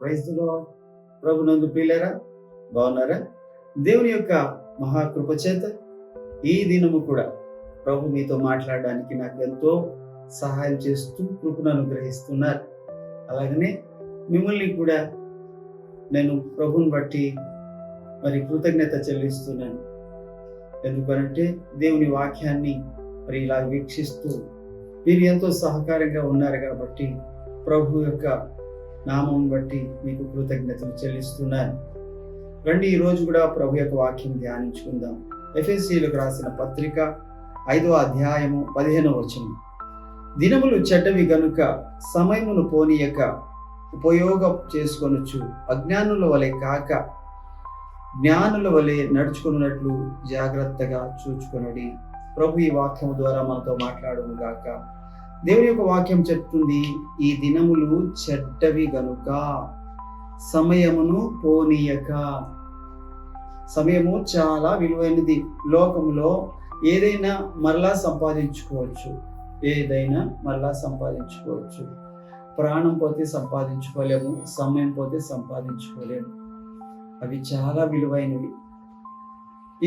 ప్రైస్తులో ప్రభు నందు ప్రియులరా బాగున్నారా? దేవుని యొక్క మహాకృప చేత ఈ దినము కూడా ప్రభు మీతో మాట్లాడడానికి నాకు ఎంతో సహాయం చేస్తూ కృపను అనుగ్రహిస్తున్నారు. అలాగనే మిమ్మల్ని కూడా నేను ప్రభుని బట్టి మరి కృతజ్ఞత చెల్లిస్తున్నాను. ఎందుకనంటే దేవుని వాక్యాన్ని మరి ఇలా వీక్షిస్తూ మీరు ఎంతో సహకారంగా ఉన్నారు కాబట్టి ప్రభు యొక్క నామం బట్టి మీకు కృతజ్ఞతలు చెల్లిస్తున్నాను. రండి ఈరోజు కూడా ప్రభు యొక్క వాక్యం ధ్యానించుకుందాం. ఎఫ్ఎస్సీలకు రాసిన పత్రిక ఐదో అధ్యాయము పదిహేనవ వచనం. దినములు చెడ్డవి గనుక సమయమును పోనీయక ఉపయోగం చేసుకొనొచ్చు అజ్ఞానుల వలె కాక జ్ఞానుల వలె నడుచుకున్నట్లు జాగ్రత్తగా చూచుకొనడి. ప్రభు ఈ వాక్యం ద్వారా మనతో మాట్లాడము గాక. దేవుని యొక్క వాక్యం చెప్తుంది ఈ దినములు చెడ్డవి గనుక సమయమును పోనీయక. సమయము చాలా విలువైనది. లోకంలో ఏదైనా మరలా సంపాదించుకోవచ్చు. ఏదైనా మరలా సంపాదించుకోవచ్చు. ప్రాణం పోతే సంపాదించుకోలేము సమయం పోతే సంపాదించుకోలేము. అవి చాలా విలువైనవి.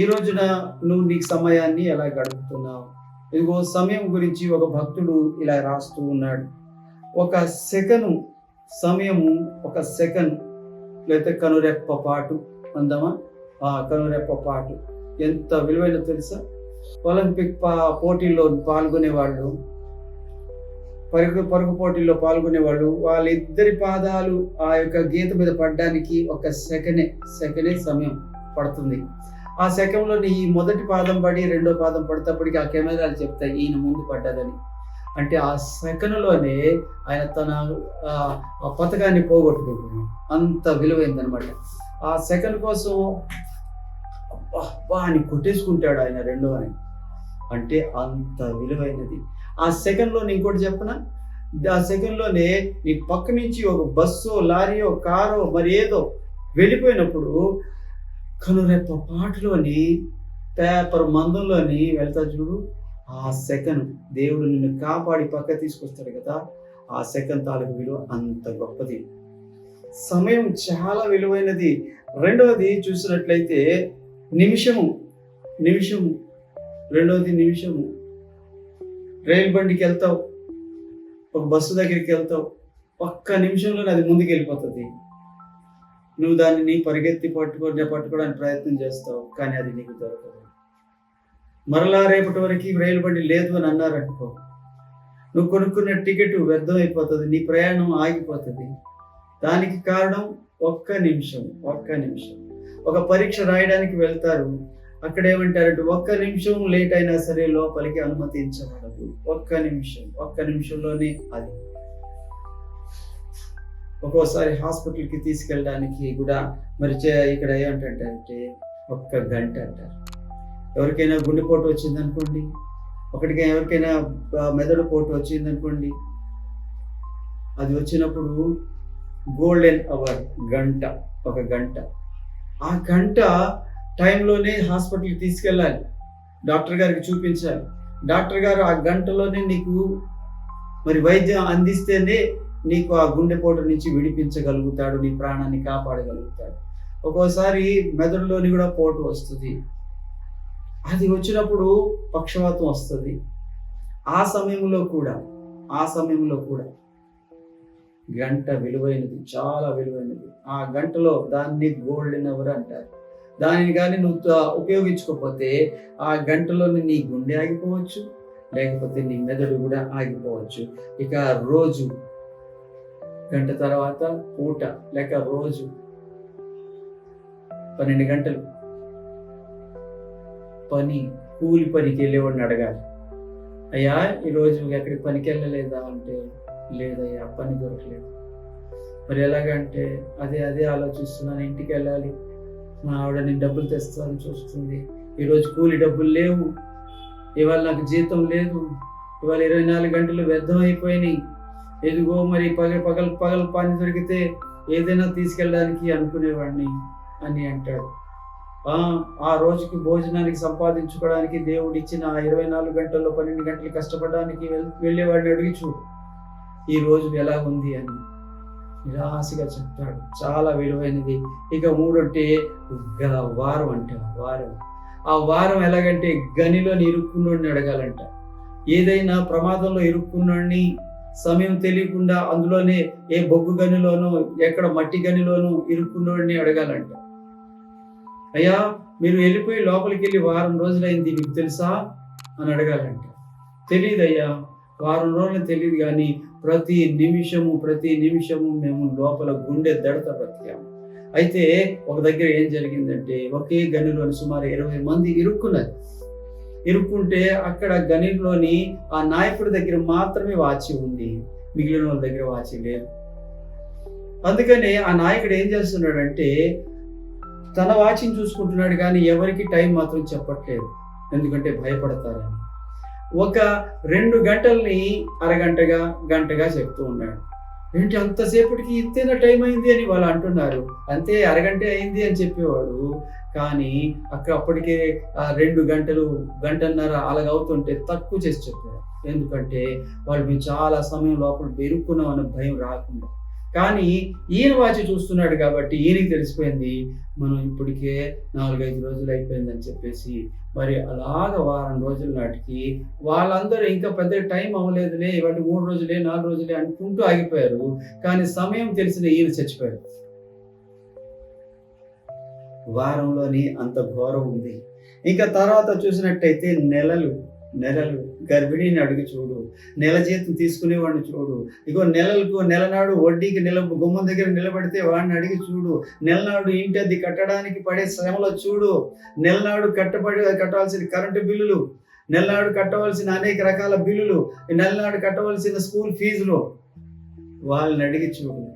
ఈ రోజున నువ్వు నీ సమయాన్ని ఎలా గడుపుతున్నావు? ఇదిగో సమయం గురించి ఒక భక్తుడు ఇలా రాస్తూ ఉన్నాడు. ఒక సెకను సమయము ఒక సెకండ్ లేకపోతే కనురెప్ప పాటు అందామా? ఆ కనురెప్ప పాటు. ఎంత విలువైన తెలుసా? ఒలింపిక్ పా పోటీల్లో పాల్గొనేవాళ్ళు పరుగు పరుగు పోటీల్లో పాల్గొనేవాళ్ళు వాళ్ళిద్దరి పాదాలు ఆ యొక్క గీత మీద పడడానికి ఒక సెకండే సెకండే సమయం పడుతుంది. ఆ సెకండ్లో ఈ మొదటి పాదం పడి రెండో పాదం పడేటప్పటికి ఆ కెమెరాలు చెప్తాయి ఈయన ముందు పడ్డదని. అంటే ఆ సెకండ్లోనే ఆయన తన ఆ పథకాన్ని పోగొట్టుకుంటున్నాడు. అంత విలువైందనమాట ఆ సెకండ్ కోసం అబ్బా అని కొట్టేసుకుంటాడు ఆయన రెండో అని. అంటే అంత విలువైనది. ఆ సెకండ్లో ఇంకోటి చెప్పనా? ఆ సెకండ్లోనే నీ పక్క నుంచి ఒక బస్సో లారీయో కారో మరి ఏదో వెళ్ళిపోయినప్పుడు కనురెప్ప పాటలోని పేపర్ మందంలోని వెళ్తా చూడు. ఆ సెకండ్ దేవుడు నిన్ను కాపాడి పక్క తీసుకొస్తాడు కదా. ఆ సెకండ్ తాలూకు విలువ అంత గొప్పది. సమయం చాలా విలువైనది. రెండవది చూసినట్లయితే నిమిషము నిమిషము రెండవది నిమిషము. రైలు బండికి వెళ్తావు ఒక బస్సు దగ్గరికి వెళ్తావు ఒక్క నిమిషంలోనే అది ముందుకు వెళ్ళిపోతుంది నువ్వు దాన్ని పరిగెత్తి పట్టుకొని పట్టుకోవడానికి ప్రయత్నం చేస్తావు కానీ అది నీకు దొరకదు. మరలా రేపటి వరకు రైలు బండి లేదు అని అన్నారనుకో నువ్వు కొనుక్కున్న టికెట్ వ్యర్థం అయిపోతుంది నీ ప్రయాణం ఆగిపోతుంది. దానికి కారణం ఒక్క నిమిషం ఒక్క నిమిషం. ఒక పరీక్ష రాయడానికి వెళ్తారు అక్కడ ఏమంటారంటే ఒక్క నిమిషం లేట్ అయినా సరే లోపలికి అనుమతించబడదు. ఒక్క నిమిషం ఒక్క నిమిషంలోనే అది. ఒక్కోసారి హాస్పిటల్కి తీసుకెళ్ళడానికి కూడా మరి ఇక్కడ ఏమంటే ఒక్క గంట అంటారు. ఎవరికైనా గుండెపోటు వచ్చిందనుకోండి ఒకటికి ఎవరికైనా మెదడు పోటు వచ్చిందనుకోండి అది వచ్చినప్పుడు గోల్డెన్ అవర్ గంట ఒక గంట. ఆ గంట టైంలోనే హాస్పిటల్కి తీసుకెళ్ళాలి. డాక్టర్ గారికి చూపించాలి. డాక్టర్ గారు ఆ గంటలోనే నీకు మరి వైద్యం అందిస్తేనే నీకు ఆ గుండెపోటు నుంచి విడిపించగలుగుతాడు నీ ప్రాణాన్ని కాపాడగలుగుతాడు. ఒక్కోసారి మెదడులోని కూడా పోటు వస్తుంది. అది వచ్చినప్పుడు పక్షవాతం వస్తుంది. ఆ సమయంలో కూడా ఆ సమయంలో కూడా గంట విలువైనది చాలా విలువైనది. ఆ గంటలో దాన్ని గోల్డెన్ అవర్ అంటారు. దానిని కానీ నువ్వు ఉపయోగించుకోకపోతే ఆ గంటలోని నీ గుండె ఆగిపోవచ్చు. లేకపోతే నీ మెదడు కూడా ఆగిపోవచ్చు. ఇక రోజు గంట తర్వాత పూట లేక రోజు పన్నెండు గంటలు పని కూలి పనికి వెళ్ళేవాడిని అడగాలి. అయ్యా ఈరోజు ఎక్కడికి పనికి వెళ్ళలేదా అంటే లేదయ్యా పని దొరకలేదు. మరి ఎలాగంటే అదే అదే ఆలోచిస్తున్నాను ఇంటికి వెళ్ళాలి. మా ఆవిడ నేను డబ్బులు తెస్తాను చూస్తుంది. ఈరోజు కూలి డబ్బులు లేవు. ఇవాళ నాకు జీతం లేదు. ఇవాళ ఇరవై నాలుగు గంటలు వ్యర్థం అయిపోయినాయి. ఎదుగో మరి పగ పగల పగల పని దొరికితే ఏదైనా తీసుకెళ్ళడానికి అనుకునేవాడిని అని అంటాడు. ఆ రోజుకి భోజనానికి సంపాదించుకోవడానికి దేవుడు ఇచ్చిన ఇరవై నాలుగు గంటల్లో పన్నెండు గంటలు కష్టపడడానికి వెళ్ళేవాడిని అడిగి చూడు. ఈ రోజు ఎలా ఉంది అని నిరాశగా చెప్తాడు. చాలా విలువైనది. ఇక మూడంటే గల వారం అంట వారం. ఆ వారం ఎలాగంటే గనిలో ఇరుక్కున్నోడిని అడగాలంట. ఏదైనా ప్రమాదంలో ఇరుక్కున్నోడిని సమయం తెలియకుండా అందులోనే ఏ బొగ్గు గనిలోనూ ఎక్కడ మట్టి గనిలోనూ ఇరుక్కున్నోడిని అడగాలంట. అయ్యా మీరు వెళ్ళిపోయి లోపలికి వెళ్ళి వారం రోజులైంది మీకు తెలుసా? అని అడగాలంట. తెలియదయ్యా వారం రోజులు తెలియదు కానీ ప్రతి నిమిషము ప్రతి నిమిషము మేము లోపల గుండె దడత బ్రతికాము. అయితే ఒక దగ్గర ఏం జరిగిందంటే ఒకే గనిలోని సుమారు ఇరవై మంది ఇరుక్కున్నారు. ఇరుక్కుంటే అక్కడ గనిలోని ఆ నాయకుడి దగ్గర మాత్రమే వాచి ఉంది. మిగిలిన వాళ్ళ దగ్గర వాచి లేదు. అందుకని ఆ నాయకుడు ఏం చేస్తున్నాడంటే తన వాచిని చూసుకుంటున్నాడు కానీ ఎవరికి టైం మాత్రం చెప్పట్లేదు. ఎందుకంటే భయపడతారని. ఒక రెండు గంటల్ని అరగంటగా గంటగా చెప్తూ ఉన్నాడు. ఏంటి అంతసేపటికి ఇంతేనా టైం అయింది అని వాళ్ళు అంటున్నారు. అంతే అరగంట అయింది అని చెప్పేవాడు. కానీ అక్కడ అప్పటికే రెండు గంటలు గంటన్నర అలాగవుతుంటే తక్కువ చేసి చెప్పారు. ఎందుకంటే వాళ్ళు మేము చాలా సమయం లోపల బెరుక్కున్నాం అనే భయం రాకుండా. కానీ ఈయన వాచి చూస్తున్నాడు కాబట్టి ఈయనకి తెలిసిపోయింది మనం ఇప్పటికే నాలుగైదు రోజులు అయిపోయిందని చెప్పేసి. మరి అలాగ వారం రోజుల నాటికి వాళ్ళందరూ ఇంకా పెద్ద టైం అవ్వలేదులే ఇవన్నీ మూడు రోజులే నాలుగు రోజులే అనుకుంటూ ఆగిపోయారు. కానీ సమయం తెలిసిన ఈయన చచ్చిపోయాడు. వారంలోని అంత ఘోరం ఉంది. ఇంకా తర్వాత చూసినట్టయితే నెలలు నెలలు గర్భిణిని అడిగి చూడు. నెల జీతం తీసుకునేవాడిని చూడు. ఇగో నెలలకు నెలనాడు వడ్డీకి నిల గుమ్మం దగ్గర నిలబడితే వాడిని అడిగి చూడు. నెలనాడు ఇంటి అది కట్టడానికి పడే శ్రమలో చూడు. నెలనాడు కట్టబడి కట్టాల్సిన కరెంటు బిల్లులు నెలనాడు కట్టవలసిన అనేక రకాల బిల్లులు నెలనాడు కట్టవలసిన స్కూల్ ఫీజులు వాళ్ళని అడిగి చూడు.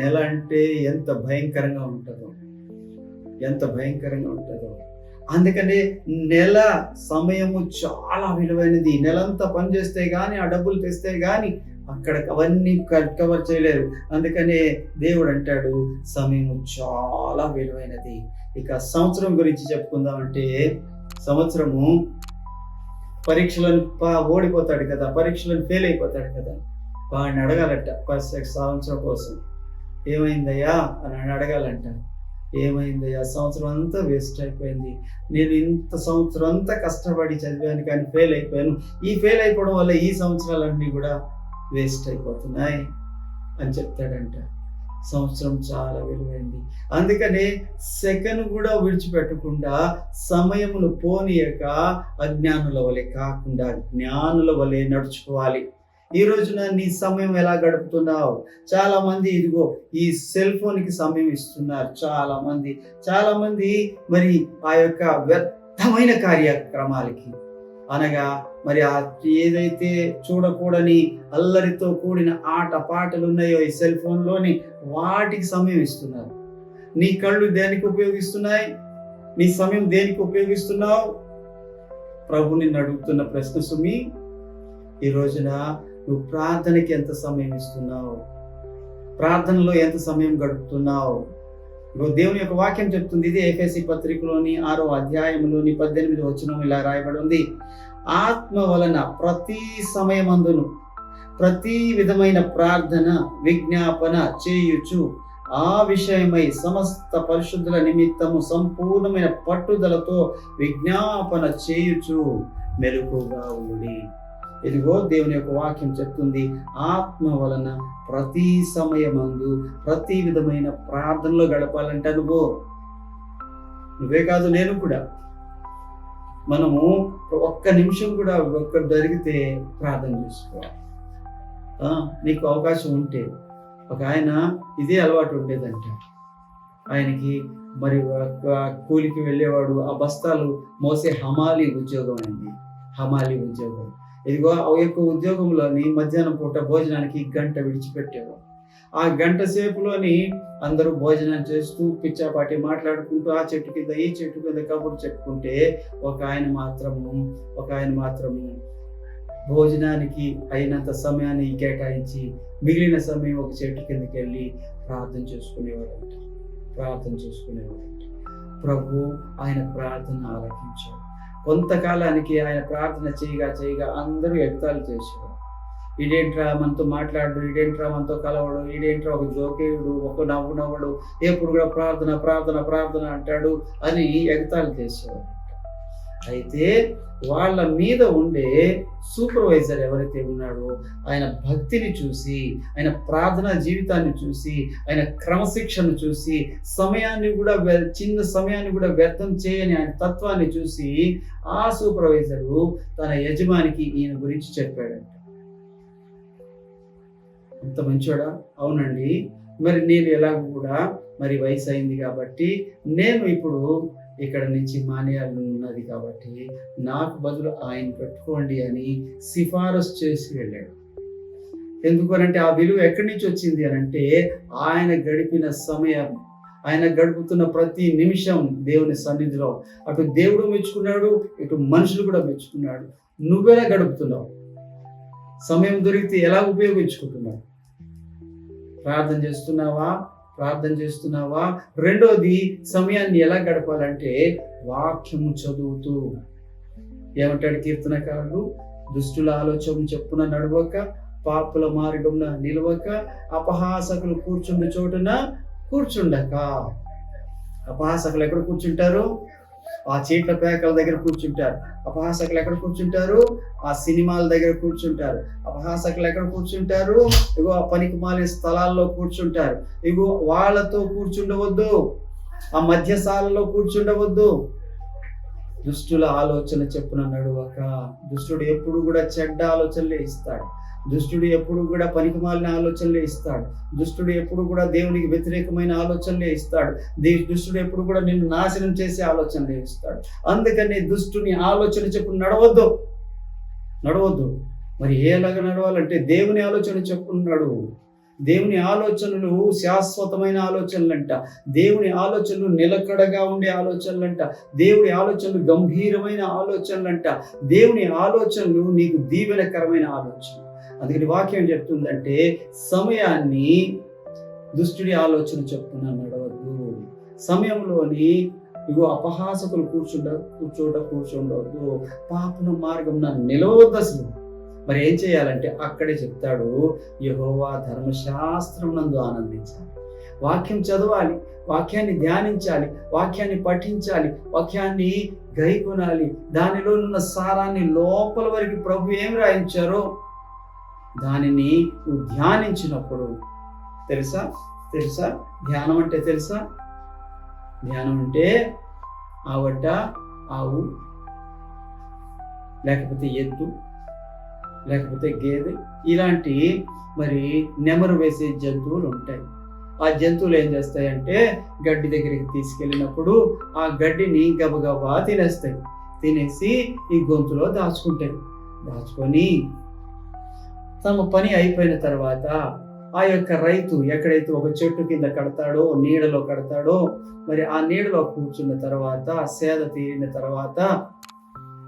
నెల అంటే ఎంత భయంకరంగా ఉంటుందో. ఎంత భయంకరంగా ఉంటుందో. అందుకని నెల సమయము చాలా విలువైనది. నెలంతా పనిచేస్తే కానీ ఆ డబ్బులు తెస్తే కానీ అక్కడ అవన్నీ కవర్ చేయలేరు. అందుకనే దేవుడు అంటాడు సమయము చాలా విలువైనది. ఇక సంవత్సరం గురించి చెప్పుకుందామంటే సంవత్సరము పరీక్షలను పా- ఓడిపోతాడు కదా పరీక్షలను ఫెయిల్ అయిపోతాడు కదా. వాడిని అడగాలంట ఫస్ట్ సంవత్సరం కోసం. ఏమైందయ్యా? అని అడగాలంట. ఏమైంది? ఆ సంవత్సరం అంతా వేస్ట్ అయిపోయింది. నేను ఇంత సంవత్సరం అంతా కష్టపడి చదివాను కానీ ఫెయిల్ అయిపోయాను. ఈ ఫెయిల్ అయిపోవడం వల్ల ఈ సంవత్సరాలన్నీ కూడా వేస్ట్ అయిపోతున్నాయి అని చెప్తాడంట. సంవత్సరం చాలా విలువైంది. అందుకనే సెకండ్ కూడా విడిచిపెట్టకుండా సమయమును పోనీయక అజ్ఞానుల వలె కాకుండా జ్ఞానుల వలె నడుచుకోవాలి. ఈ రోజున నీ సమయం ఎలా గడుపుతున్నావు? చాలా మంది ఇదిగో ఈ సెల్ ఫోన్కి సమయం ఇస్తున్నారు. చాలా మంది చాలా మంది మరి ఆ యొక్క వ్యర్థమైన కార్యక్రమాలకి. అనగా మరి ఆ ఏదైతే చూడకూడని అల్లరితో కూడిన ఆట పాటలు ఉన్నాయో ఈ సెల్ ఫోన్లోని వాటికి సమయం ఇస్తున్నారు. నీ కళ్ళు దేనికి ఉపయోగిస్తున్నాయి? నీ సమయం దేనికి ఉపయోగిస్తున్నావు? ప్రభు నిన్ను అడుగుతున్న ప్రశ్న సుమి ఈ రోజున నువ్వు ప్రార్థనకి ఎంత సమయం ఇస్తున్నావు? ప్రార్థనలో ఎంత సమయం గడుపుతున్నావు? ఇప్పుడు దేవుని యొక్క వాక్యం చెప్తుంది ఇది ఏకేసి పత్రికలోని ఆరో అధ్యాయంలోని పద్దెనిమిది వచ్చిన ఇలా రాయబడి ఉంది ఆత్మ వలన ప్రతి సమయమందును ప్రతి విధమైన ప్రార్థన విజ్ఞాపన చేయుచు ఆ విషయమై సమస్త పరిశుద్ధుల నిమిత్తము సంపూర్ణమైన పట్టుదలతో విజ్ఞాపన చేయుచు మెరుగుగా ఉండి. ఇదిగో దేవుని యొక్క వాక్యం చెప్తుంది ఆత్మ వలన ప్రతి సమయమందు ప్రతి విధమైన ప్రార్థనలో గడపాలంటే అనుభో నువ్వే కాదు నేను కూడా. మనము ఒక్క నిమిషం కూడా ఒక్క జరిగితే ప్రార్థన చేసుకోవాలి. నీకు అవకాశం ఉంటే. ఒక ఆయన ఇదే అలవాటు ఉండేదంట. ఆయనకి మరి కూలికి వెళ్ళేవాడు ఆ బస్తాలు మోసే హమాలి ఉద్యోగం అయింది హమాలి ఉద్యోగం. ఇదిగో ఆ యొక్క ఉద్యోగంలోని మధ్యాహ్నం పూట భోజనానికి గంట విడిచిపెట్టేవాడు ఆ గంట సేపులోని అందరూ భోజనం చేస్తూ పిచ్చాపాటి మాట్లాడుకుంటూ ఆ చెట్టు కింద ఈ చెట్టు కింద కబుర్లు చెప్పుకుంటే ఒక ఆయన మాత్రము ఒక ఆయన మాత్రము భోజనానికి అయినంత సమయాన్ని కేటాయించి మిగిలిన సమయం ఒక చెట్టు కిందకి వెళ్ళి ప్రార్థన చేసుకునేవాడు ప్రార్థన చేసుకునేవాడు ప్రభు ఆయన ప్రార్థన ఆలకించాడు. కొంతకాలానికి ఆయన ప్రార్థన చేయగా చేయగా అందరూ వ్యక్తాలు చేసేవారు ఈడేంట్రా మనతో మాట్లాడు ఈడేంట్రా మనతో కలవడు ఈడేంట్రా ఒక జోకేయుడు ఒక నవ్వు నవ్వడు ఎప్పుడు కూడా ప్రార్థన ప్రార్థన ప్రార్థన అంటాడు అని ఎగతాలు చేసేవారు అయితే వాళ్ళ మీద ఉండే సూపర్వైజర్ ఎవరైతే ఉన్నాడో ఆయన భక్తిని చూసి ఆయన ప్రార్థనా జీవితాన్ని చూసి ఆయన క్రమశిక్షణ చూసి సమయాన్ని కూడా వ్య- చిన్న సమయాన్ని కూడా వ్యర్థం చేయని ఆయన తత్వాన్ని చూసి ఆ సూపర్వైజరు తన యజమానికి ఈయన గురించి చెప్పాడంట. అంత మంచోడా? అవునండి. మరి నేను ఎలాగ కూడా మరి వయసు అయింది కాబట్టి నేను ఇప్పుడు ఇక్కడ నుంచి మానేయాలని ఉన్నది కాబట్టి నాకు బదులు ఆయన పెట్టుకోండి అని సిఫారసు చేసి వెళ్ళాడు. ఎందుకనంటే ఆ విలువ ఎక్కడి నుంచి వచ్చింది అని అంటే ఆయన గడిపిన సమయం ఆయన గడుపుతున్న ప్రతి నిమిషం దేవుని సన్నిధిలో. అటు దేవుడు మెచ్చుకున్నాడు ఇటు మనుషులు కూడా మెచ్చుకున్నాడు. నువ్వెలా గడుపుతున్నావు? సమయం దొరికితే ఎలా ఉపయోగించుకుంటున్నావు? ప్రార్థన చేస్తున్నావా? ప్రార్థన చేస్తున్నావా? రెండోది సమయాన్ని ఎలా గడపాలంటే వాక్యము చదువుతూ. ఏమంటాడు కీర్తనకారుడు? దుష్టుల ఆలోచన చెప్పున నడవక పాపుల మార్గంన నిలవక అపహాసకులు కూర్చున్న చోటున కూర్చుండక. అపహాసకులు ఎక్కడ కూర్చుంటారు? ఆ చీట్ల పేకల దగ్గర కూర్చుంటారు. అపహాసకులు ఎక్కడ కూర్చుంటారు? ఆ సినిమాల దగ్గర కూర్చుంటారు. అపహాసకులు ఎక్కడ కూర్చుంటారు? ఇగో ఆ పనికి మాలిన స్థలాల్లో కూర్చుంటారు. ఇగో వాళ్ళతో కూర్చుండవద్దు. ఆ మధ్యసాలలో కూర్చుండవద్దు. దుష్టుల ఆలోచన చెప్పున నడువక దుష్టుడు ఎప్పుడు కూడా చెడ్డ ఆలోచనలే ఇస్తాడు. దుష్టుడు ఎప్పుడు కూడా పనికిమాలిన ఆలోచనలే ఇస్తాడు. దుష్టుడు ఎప్పుడు కూడా దేవునికి వ్యతిరేకమైన ఆలోచనలే ఇస్తాడు. దే- దుష్టుడు ఎప్పుడు కూడా నిన్ను నాశనం చేసే ఆలోచనలే ఇస్తాడు. అందుకని దుష్టుని ఆలోచన చెప్పు నడవద్దు. నడవద్దు. మరి ఏలాగా నడవాలంటే దేవుని ఆలోచన చెప్పున్నాడు. దేవుని ఆలోచనలు శాశ్వతమైన ఆలోచనలంట. దేవుని ఆలోచనలు నిలకడగా ఉండే ఆలోచనలంట. దేవుని ఆలోచనలు గంభీరమైన ఆలోచనలంట. దేవుని ఆలోచనలు నీకు దీవెనకరమైన ఆలోచన అందుకని వాక్యం ఏం చెప్తుందంటే సమయాన్ని దుష్టుడి ఆలోచన చెప్పున నడవద్దు. సమయంలోని ఇగో అపహాసకులు కూర్చుండ కూర్చోట కూర్చుండవద్దు పాపన మార్గం నిలవద్దు అసలు. మరి ఏం చేయాలంటే అక్కడే చెప్తాడు యహోవా ధర్మశాస్త్రం నందు ఆనందించాలి. వాక్యం చదవాలి వాక్యాన్ని ధ్యానించాలి వాక్యాన్ని పఠించాలి వాక్యాన్ని గైకొనాలి దానిలో ఉన్న సారాన్ని లోపల వరకు ప్రభు ఏం రాయించారో దానిని నువ్వు ధ్యానించినప్పుడు తెలుసా? తెలుసా? ధ్యానం అంటే తెలుసా? ధ్యానం అంటే ఆవడ్డ ఆవు లేకపోతే ఎద్దు లేకపోతే గేదె. ఇలాంటి మరి నెమరు వేసే జంతువులు ఉంటాయి. ఆ జంతువులు ఏం చేస్తాయంటే గడ్డి దగ్గరికి తీసుకెళ్ళినప్పుడు ఆ గడ్డిని గబగబా తినేస్తాయి. తినేసి ఈ గొంతులో దాచుకుంటాయి. దాచుకొని తమ పని అయిపోయిన తర్వాత ఆ యొక్క రైతు ఎక్కడైతే ఒక చెట్టు కింద కడతాడో నీడలో కడతాడో మరి ఆ నీడలో కూర్చున్న తర్వాత సేద తీరిన తర్వాత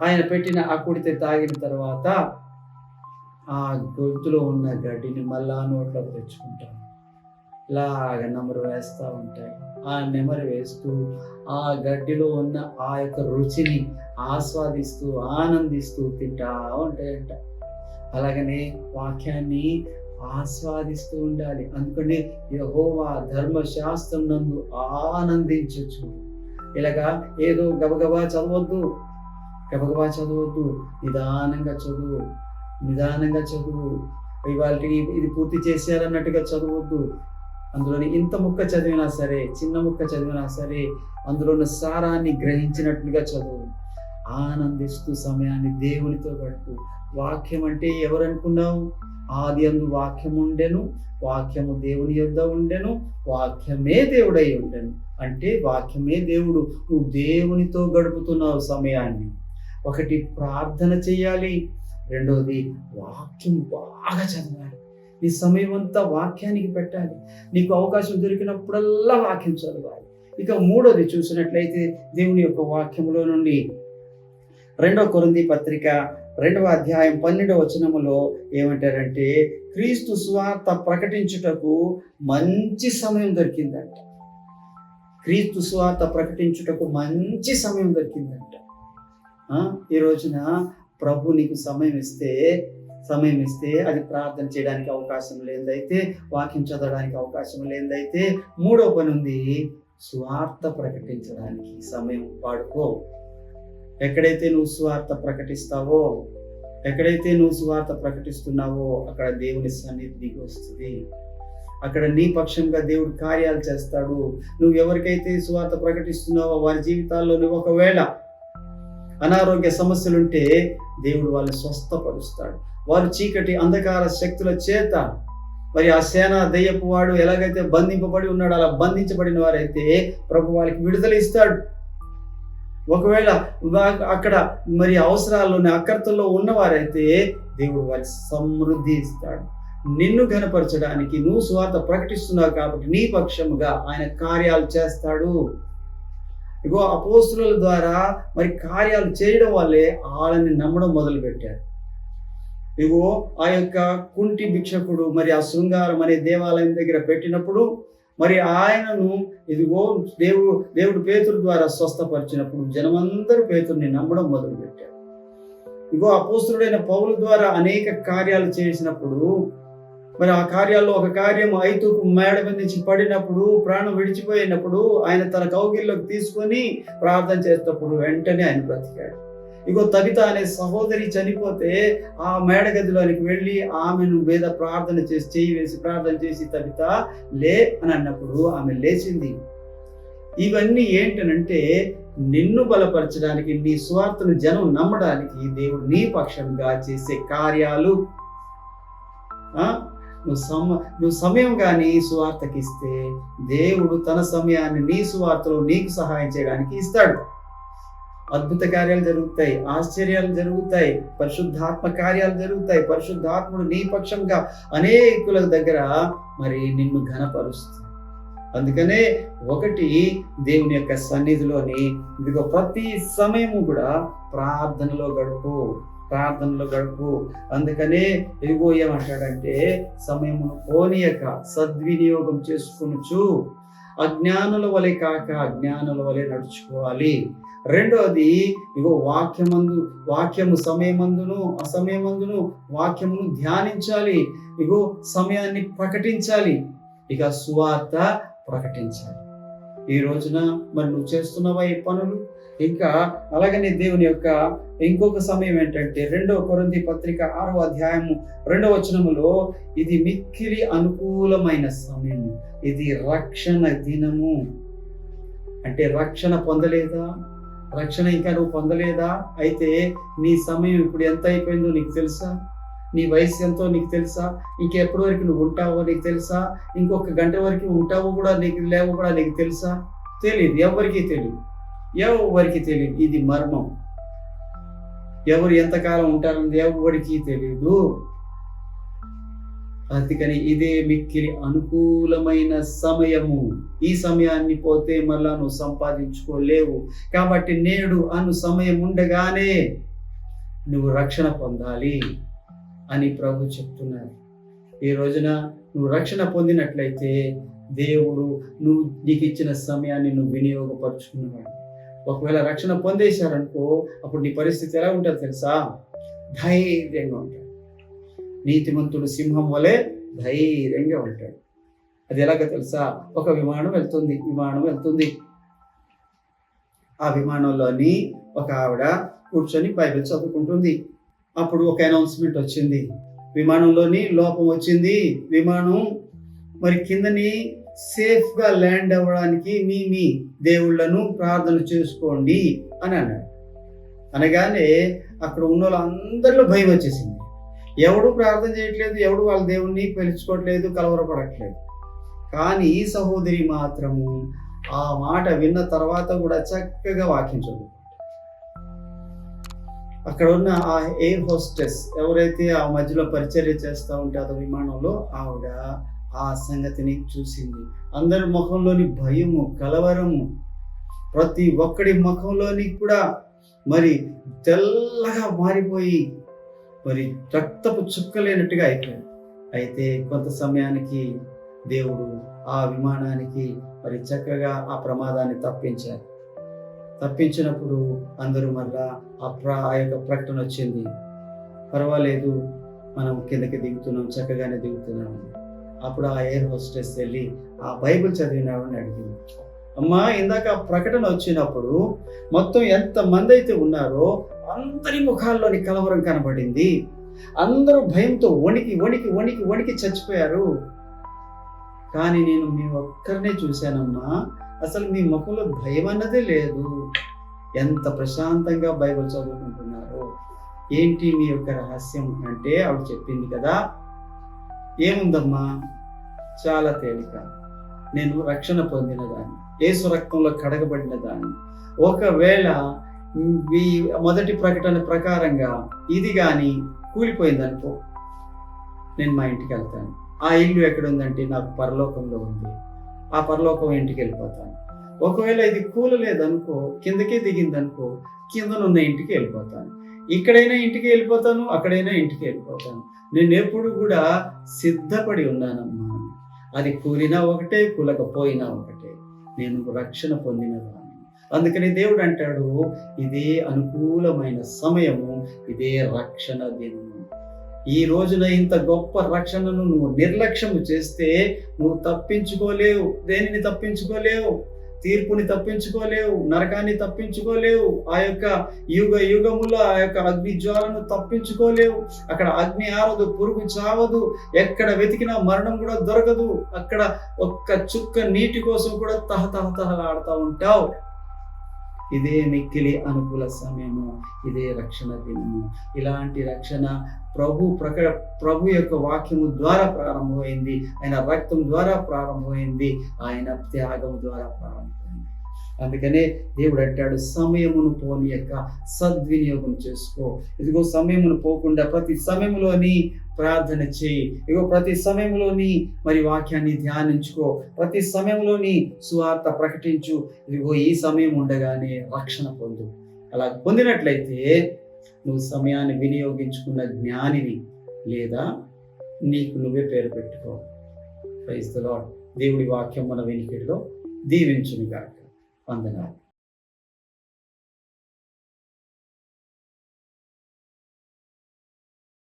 ఆయన పెట్టిన ఆ కుడితే తాగిన తర్వాత ఆ గొంతులో ఉన్న గడ్డిని మళ్ళా నోట్లోకి తెచ్చుకుంటాం ఇలాగ నెమరు వేస్తూ ఉంటాయి. ఆ నెమరు వేస్తూ ఆ గడ్డిలో ఉన్న ఆ యొక్క రుచిని ఆస్వాదిస్తూ ఆనందిస్తూ తింటా ఉంటాయంట. అలాగనే వాక్యాన్ని ఆస్వాదిస్తూ ఉండాలి. అందుకని యహోవా ధర్మశాస్త్రం నందు ఆనందించచ్చు. ఇలాగా ఏదో గబగబా చదవద్దు. గబగబా చదవద్దు. నిదానంగా చదువు. నిదానంగా చదువు. ఇవాళ ఇది పూర్తి చేసేయాలన్నట్టుగా చదవద్దు. అందులోని ఇంత ముక్క చదివినా సరే చిన్న ముక్క చదివినా సరే అందులో ఉన్న సారాన్ని గ్రహించినట్లుగా చదువు. ఆనందిస్తూ సమయాన్ని దేవునితో గడుపు. వాక్యం అంటే ఎవరు అనుకున్నావు ఆది అందు వాక్యం ఉండెను వాక్యము దేవుని యొద్ద ఉండెను వాక్యమే దేవుడై ఉండెను. అంటే వాక్యమే దేవుడు. నువ్వు దేవునితో గడుపుతున్నావు సమయాన్ని. ఒకటి ప్రార్థన చేయాలి రెండవది వాక్యం బాగా చదవాలి. నీ సమయం అంతా వాక్యానికి పెట్టాలి. నీకు అవకాశం దొరికినప్పుడల్లా వాక్యం చదవాలి. ఇక మూడోది చూసినట్లయితే దేవుని యొక్క వాక్యంలో నుండి రెండో కొరింది పత్రిక రెండవ అధ్యాయం పన్నెండవ వచనములో ఏమంటారంటే క్రీస్తు స్వార్థ ప్రకటించుటకు మంచి సమయం దొరికిందంట. క్రీస్తు స్వార్థ ప్రకటించుటకు మంచి సమయం దొరికిందంట. ఈ రోజున ప్రభు నీకు సమయం ఇస్తే సమయం ఇస్తే అది ప్రార్థన చేయడానికి అవకాశం లేదైతే వాక్యం చదవడానికి అవకాశం లేదైతే మూడో పని ఉంది స్వార్థ ప్రకటించడానికి సమయం వాడుకో. ఎక్కడైతే నువ్వు స్వార్థ ప్రకటిస్తావో ఎక్కడైతే నువ్వు స్వార్థ ప్రకటిస్తున్నావో అక్కడ దేవుని సన్నిధి దిగి వస్తుంది. అక్కడ నీ పక్షంగా దేవుడు కార్యాలు చేస్తాడు. నువ్వు ఎవరికైతే సువార్త ప్రకటిస్తున్నావో వారి జీవితాల్లో నువ్వు ఒకవేళ అనారోగ్య సమస్యలుంటే దేవుడు వాళ్ళని స్వస్థపరుస్తాడు. వారు చీకటి అంధకార శక్తుల చేత మరి ఆ సేన దయ్యపు వాడు ఎలాగైతే బంధింపబడి ఉన్నాడో అలా బంధించబడిన వారైతే ప్రభు వాళ్ళకి విడుదల ఇస్తాడు. ఒకవేళ అక్కడ మరి అవసరాల్లోని అక్కర్తల్లో ఉన్నవారైతే దేవుడు వారికి సమృద్ధి ఇస్తాడు. నిన్ను ఘనపరచడానికి నువ్వు స్వార్థ ప్రకటిస్తున్నావు కాబట్టి నీ పక్షముగా ఆయన కార్యాలు చేస్తాడు. ఇగో అపోస్తుల ద్వారా మరి కార్యాలు చేయడం వల్లే వాళ్ళని నమ్మడం మొదలుపెట్టారు. ఇగో ఆ యొక్క కుంటి భిక్షకుడు మరి ఆ శృంగారం అనే దేవాలయం దగ్గర పెట్టినప్పుడు మరి ఆయనను ఇదిగో దేవుడు దేవుడు పేతురు ద్వారా స్వస్థపరిచినప్పుడు జనమందరూ పేతుడిని నమ్మడం మొదలుపెట్టారు. ఇగో అపోస్తుడైన పౌలు ద్వారా అనేక కార్యాలు చేసినప్పుడు మరి ఆ కార్యాల్లో ఒక కార్యం ఐతుకు మేడ మీద నుంచి పడినప్పుడు ప్రాణం విడిచిపోయినప్పుడు ఆయన తన కౌగిల్లోకి తీసుకొని ప్రార్థన చేసేటప్పుడు వెంటనే ఆయన బ్రతికాడు. ఇగో తబిత అనే సహోదరి చనిపోతే ఆ మేడగదిలోనికి వెళ్ళి ఆమెను వేద ప్రార్థన చేసి చేయి వేసి ప్రార్థన చేసి తబిత లే అని అన్నప్పుడు ఆమె లేచింది. ఇవన్నీ ఏంటనంటే నిన్ను బలపరచడానికి నీ స్వార్థను జనం నమ్మడానికి దేవుడు నీ పక్షంగా చేసే కార్యాలు. ఆ? నువ్వు సమ నువ్వు సమయం కానీ సువార్తకి ఇస్తే దేవుడు తన సమయాన్ని నీ సువార్తలో నీకు సహాయం చేయడానికి ఇస్తాడు. అద్భుత కార్యాలు జరుగుతాయి ఆశ్చర్యాలు జరుగుతాయి పరిశుద్ధాత్మ కార్యాలు జరుగుతాయి పరిశుద్ధాత్ముడు నీ పక్షంగా అనేకుల దగ్గర మరి నిన్ను ఘనపరుస్తుంది అందుకనే ఒకటి దేవుని యొక్క సన్నిధిలోని ఇదిగో ప్రతి సమయము కూడా ప్రార్థనలో గడుపు ప్రార్థనలో గడుపు. అందుకనే ఇదిగో ఏమంటాడంటే సమయమును పోనీయక సద్వినియోగం చేసుకునుచు అజ్ఞానుల వలె కాక అజ్ఞానుల వలె నడుచుకోవాలి. రెండవది ఇగో వాక్యమందు వాక్యము సమయమందును అసమయమందును వాక్యమును ధ్యానించాలి. ఇగో సమయాన్ని ప్రకటించాలి. ఇక సువార్త ప్రకటించాలి. ఈ రోజున మరి నువ్వు చేస్తున్నావా ఈ పనులు? ఇంకా అలాగనే దేవుని యొక్క ఇంకొక సమయం ఏంటంటే రెండవ కొరంది పత్రిక ఆరవ అధ్యాయము రెండవ వచనములో ఇది మిక్కిలి అనుకూలమైన సమయం. ఇది రక్షణ దినము. అంటే రక్షణ పొందలేదా? రక్షణ ఇంకా నువ్వు పొందలేదా? అయితే నీ సమయం ఇప్పుడు ఎంత అయిపోయిందో నీకు తెలుసా? నీ వయసు ఎంతో నీకు తెలుసా? ఇంకెప్పటి వరకు నువ్వు ఉంటావో నీకు తెలుసా? ఇంకొక గంట వరకు ఉంటావో కూడా నీకు లేవో కూడా నీకు తెలుసా? తెలియదు ఎవరికి తెలియదు ఎవరికి తెలియదు ఇది మర్మం. ఎవరు ఎంతకాలం ఉంటారని ఎవరికి తెలియదు అందుకని ఇదే మిక్కిలి అనుకూలమైన సమయము. ఈ సమయాన్ని పోతే మళ్ళా నువ్వు సంపాదించుకోలేవు. కాబట్టి నేడు అను సమయం ఉండగానే నువ్వు రక్షణ పొందాలి అని ప్రభు చెప్తున్నారు. ఈ రోజున నువ్వు రక్షణ పొందినట్లయితే దేవుడు నువ్వు నీకు ఇచ్చిన సమయాన్ని నువ్వు వినియోగపరుచుకున్నవాడు ఒకవేళ రక్షణ పొందేశారనుకో అప్పుడు నీ పరిస్థితి ఎలా ఉంటుంది తెలుసా? ధైర్యంగా ఉంటుంది నీతిమంతుడు సింహం వలె ధైర్యంగా ఉంటాడు. అది ఎలాగో తెలుసా? ఒక విమానం వెళ్తుంది విమానం వెళ్తుంది. ఆ విమానంలోని ఒక ఆవిడ కూర్చొని బైబిల్ చదువుకుంటుంది. అప్పుడు ఒక అనౌన్స్మెంట్ వచ్చింది. విమానంలోని లోపం వచ్చింది. విమానం మరి కిందని సేఫ్గా ల్యాండ్ అవ్వడానికి మీ మీ దేవుళ్ళను ప్రార్థన చేసుకోండి అని అన్నాడు. అనగానే అక్కడ ఉన్న వాళ్ళందరిలో భయం వచ్చేసింది. ఎవడు ప్రార్థన చేయట్లేదు ఎవడు వాళ్ళ దేవుణ్ణి పిలుచుకోవట్లేదు కలవరపడట్లేదు. కానీ ఈ సహోదరి మాత్రము ఆ మాట విన్న తర్వాత కూడా చక్కగా వాకించదు అక్కడ ఉన్న ఆ ఎయిర్ హోస్టెస్ ఎవరైతే ఆ మధ్యలో పరిచర్య చేస్తూ ఉంటారో విమానంలో ఆవిడ ఆ సంగతిని చూసింది. అందరి ముఖంలోని భయము కలవరము ప్రతి ఒక్కడి ముఖంలోని కూడా మరి తెల్లగా మారిపోయి మరి రక్తపు చుక్కలేనట్టుగా అయిపోయింది. అయితే కొంత సమయానికి దేవుడు ఆ విమానానికి మరి చక్కగా ఆ ప్రమాదాన్ని తప్పించారు. తప్పించినప్పుడు అందరూ మళ్ళా ఆ ప్ర ఆ యొక్క ప్రకటన వచ్చింది. పర్వాలేదు మనం కిందకి దిగుతున్నాం చక్కగానే దిగుతున్నాం అప్పుడు ఆ ఎయిర్ హోస్టెస్ వెళ్ళి ఆ బైబిల్ చదివినామని అడిగింది. అమ్మా ఇందాక ప్రకటన వచ్చినప్పుడు మొత్తం ఎంత మంది అయితే ఉన్నారో అందరి ముఖాల్లోని కలవరం కనబడింది. అందరూ భయంతో వణికి వణికి వణికి వణికి చచ్చిపోయారు. కానీ నేను మీ ఒక్కరినే చూశానమ్మా. అసలు మీ ముఖంలో భయం అన్నదే లేదు. ఎంత ప్రశాంతంగా బైబిల్ చదువుకుంటున్నారు. ఏంటి మీ యొక్క రహస్యం అంటే ఆవిడ చెప్పింది కదా. ఏముందమ్మా? చాలా తేలిక. నేను రక్షణ పొందిన దాన్ని. ఏసు రక్తంలో కడగబడిన దాన్ని. ఒకవేళ మొదటి ప్రకటన ప్రకారంగా ఇది కానీ కూలిపోయింది అనుకో నేను మా ఇంటికి వెళ్తాను. ఆ ఇల్లు ఎక్కడ ఉందంటే నాకు పరలోకంలో ఉంది. ఆ పరలోకం ఇంటికి వెళ్ళిపోతాను. ఒకవేళ ఇది కూలలేదనుకో కిందకే దిగిందనుకో కిందనున్న ఇంటికి వెళ్ళిపోతాను. ఇక్కడైనా ఇంటికి వెళ్ళిపోతాను అక్కడైనా ఇంటికి వెళ్ళిపోతాను. నేను ఎప్పుడు కూడా సిద్ధపడి ఉన్నానమ్మా. అది కూలినా ఒకటే కూలకపోయినా ఒకటే. నేను రక్షణ పొందినదాన్ని అందుకని దేవుడు అంటాడు ఇదే అనుకూలమైన సమయము ఇదే రక్షణ దినము. ఈ రోజున ఇంత గొప్ప రక్షణను నువ్వు నిర్లక్ష్యము చేస్తే నువ్వు తప్పించుకోలేవు దేనిని తప్పించుకోలేవు? తీర్పుని తప్పించుకోలేవు నరకాన్ని తప్పించుకోలేవు ఆ యొక్క యుగ యుగములో ఆ యొక్క అగ్ని జ్వాలను తప్పించుకోలేవు. అక్కడ అగ్ని ఆరదు పురుగు చావదు ఎక్కడ వెతికినా మరణం కూడా దొరకదు. అక్కడ ఒక్క చుక్క నీటి కోసం కూడా తహతహ తహలాడుతూ ఉంటావు. ఇదే మిక్కిలి అనుకూల సమయము ఇదే రక్షణ దినము. ఇలాంటి రక్షణ ప్రభు ప్రక ప్రభు యొక్క వాక్యము ద్వారా ప్రారంభమైంది. ఆయన రక్తం ద్వారా ప్రారంభమైంది. ఆయన త్యాగం ద్వారా ప్రారంభమైంది. అందుకనే దేవుడు అంటాడు సమయమును పోని యొక్క సద్వినియోగం చేసుకో. ఇదిగో సమయమును పోకుండా ప్రతి సమయంలోని ప్రార్థన చేయి. ఇగో ప్రతి సమయంలోని మరి వాక్యాన్ని ధ్యానించుకో. ప్రతి సమయంలోని సువార్త ప్రకటించు. ఇదిగో ఈ సమయం ఉండగానే రక్షణ పొందు. అలా పొందినట్లయితే నువ్వు సమయాన్ని వినియోగించుకున్న జ్ఞానిని లేదా నీకు నువ్వే పేరు పెట్టుకో. క్రైస్తలో దేవుడి వాక్యం మన వెనికిడిలో దీవించునుగాక. వందనాలు